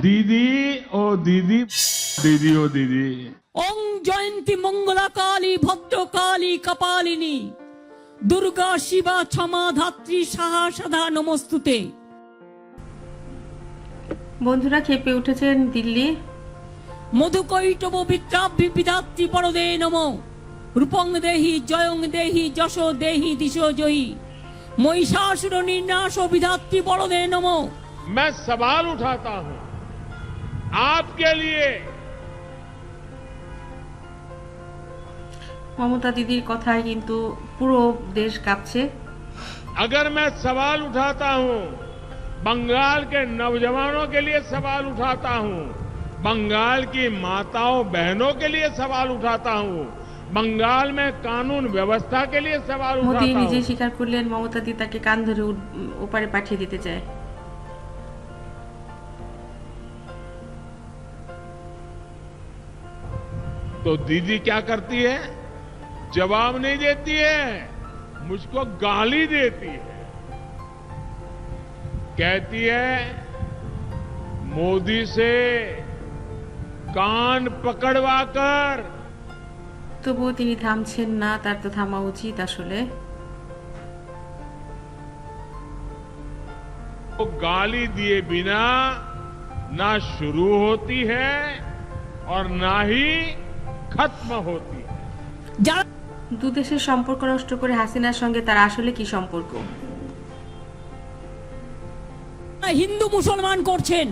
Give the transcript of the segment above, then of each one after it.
दीदी ओ दीदी दीदी ओ दीदी ওং জয়ন্তী মঙ্গলা কালী ভদ্রকালী কপালিনী দুর্গা শিবা ক্ষমা ধাত্রী সাহা সাধা নমস্তুতে বন্ধুরা খেপে উঠেছেন দিল্লি মধুকৈটব বিদ্রাব্বি বিধাত্রী পরদে নম রূপং দেহি জয়ং দেহি যশ দেহি দিশ জয়ী মহিষাসুর নির্নাশ বিধাত্রী পরদে নম मैं सवाल उठाता हूं आपके लिए মমতা দিদির কথায় কিন্তু পুরো দেশ কাঁপছে अगर मैं सवाल उठाता हूं बंगाल के नौजवानों के लिए सवाल उठाता हूं बंगाल की माताओं बहनों के लिए सवाल उठाता हूं बंगाल में कानून व्यवस्था के लिए सवाल মোদি उठाता নিজে हूं স্বীকার করলেন মমতা দি তাকে কান ধরে উড- ওপারে পাঠিয়ে দিতে চায় तो दीदी क्या करती है जवाब नहीं देती है मुझको गाली देती है कहती है मोदी से कान पकड़वा कर তবুও তিনি থামছেন না তার তো থামা উচিত আসলে वो गाली दिए बिना ना शुरू होती है और ना ही खत्म होती है যারা দু দেশের সম্পর্ক নষ্ট করে হাসিনার সঙ্গে তার আসলে কি সম্পর্ক হিন্দু মুসলমান করছেন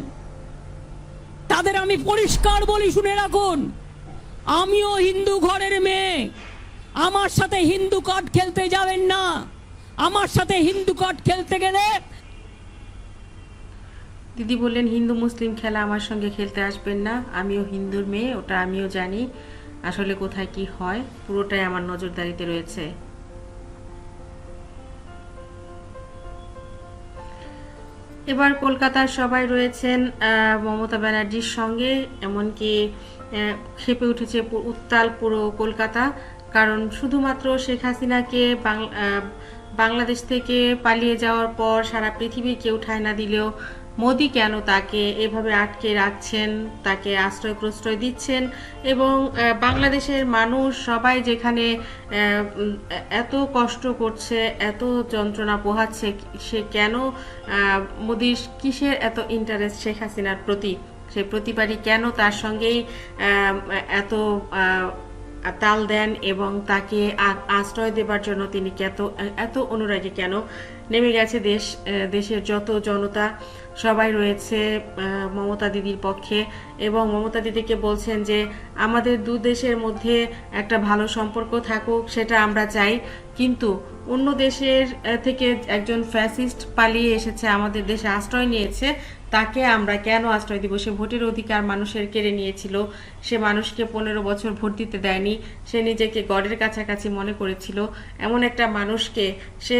তাদের আমি পরিষ্কার বলি শুনে রাখুন আমিও হিন্দু ঘরের মেয়ে আমার সাথে হিন্দু কার্ড খেলতে যাবেন না আমার সাথে হিন্দু কার্ড খেলতে গেলে দিদি বললেন হিন্দু মুসলিম খেলা আমার সঙ্গে খেলতে আসবেন না আমিও হিন্দুর মেয়ে ওটা আমিও জানি আসলে কোথায় কি হয়, পুরোটাই আমার নজরদারিতে রয়েছে। এবার কলকাতার সবাই রয়েছেন মমতা ব্যানার্জির সঙ্গে, এমনকি খেপে উঠেছে উত্তাল পুরো কলকাতা, কারণ শুধুমাত্র শেখ হাসিনাকে বাংলাদেশ থেকে পালিয়ে যাওয়ার পর সারা পৃথিবী কেউ ঠায় না দিলেও মোদি কেন তাকে এভাবে আটকে রাখছেন, তাকে আশ্রয় প্রশ্রয় দিচ্ছেন এবং বাংলাদেশের মানুষ সবাই যেখানে এত কষ্ট করছে, এত যন্ত্রণা পোহাচ্ছে, সে কেন মোদির কিসের এত ইন্টারেস্ট শেখ হাসিনার প্রতি? সে প্রতিবারই কেন তার সঙ্গেই এত তাল দেন এবং তাকে আশ্রয় দেবার জন্য তিনি কত, এত অনুরাগী কেন? নেমে গেছে দেশ দেশের যত জনতা, সবাই রয়েছে মমতা দিদির পক্ষে। এবং মমতা দিদিকে বলছেন যে, আমাদের দু দেশের মধ্যে একটা ভালো সম্পর্ক থাকুক, সেটা আমরা চাই। কিন্তু অন্য দেশের থেকে একজন ফ্যাসিস্ট পালিয়ে এসেছে, আমাদের দেশে আশ্রয় নিয়েছে, তাকে আমরা কেন আশ্রয় দিব? সে ভোটের অধিকার মানুষের কেড়ে নিয়েছিল। সে মানুষকে পনেরো বছর ভোট দিতে দেয়নি। সে নিজেকে গড়ের কাছাকাছি মনে করেছিল। এমন একটা মানুষকে সে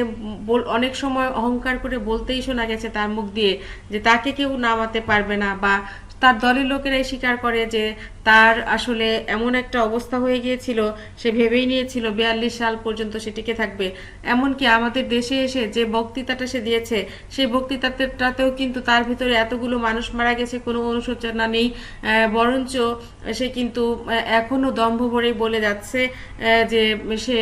অনেক সময় অহংকার করে বলতেই শোনা গেছে তার মুখ দিয়ে যে তাকে কেউ নামাতে পারবে না বা তার দলের লোকেরাই স্বীকার করে যে তার আসলে এমন একটা অবস্থা হয়ে গিয়েছিল সে ভেবেই নিয়েছিল বিয়াল্লিশ সাল পর্যন্ত সে টিকে থাকবে। এমনকি আমাদের দেশে এসে যে বক্তৃতাটা সে দিয়েছে সেই বক্তৃতাটাতেও কিন্তু তার ভিতরে এতগুলো মানুষ মারা গেছে কোনো অনুশোচনা নেই। বরঞ্চ সে কিন্তু আহ, এখনও দম্ভ ভরেই বলে যাচ্ছে যে সে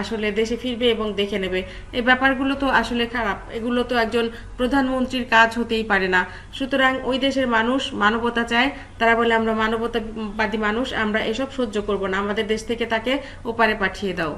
আসলে দেশে ফিরবে এবং দেখে নেবে। এই ব্যাপারগুলো তো আসলে খারাপ। এগুলো তো একজন প্রধানমন্ত্রীর কাজ হতেই পারে না। সুতরাং ওই দেশের মানুষ মানবতা চায়, তারা বলে, আমরা মানবতাবাদী মানুষ, আমরা এসব সহ্য করব না। আমাদের দেশ থেকে তাকে ওপারে পাঠিয়ে দাও।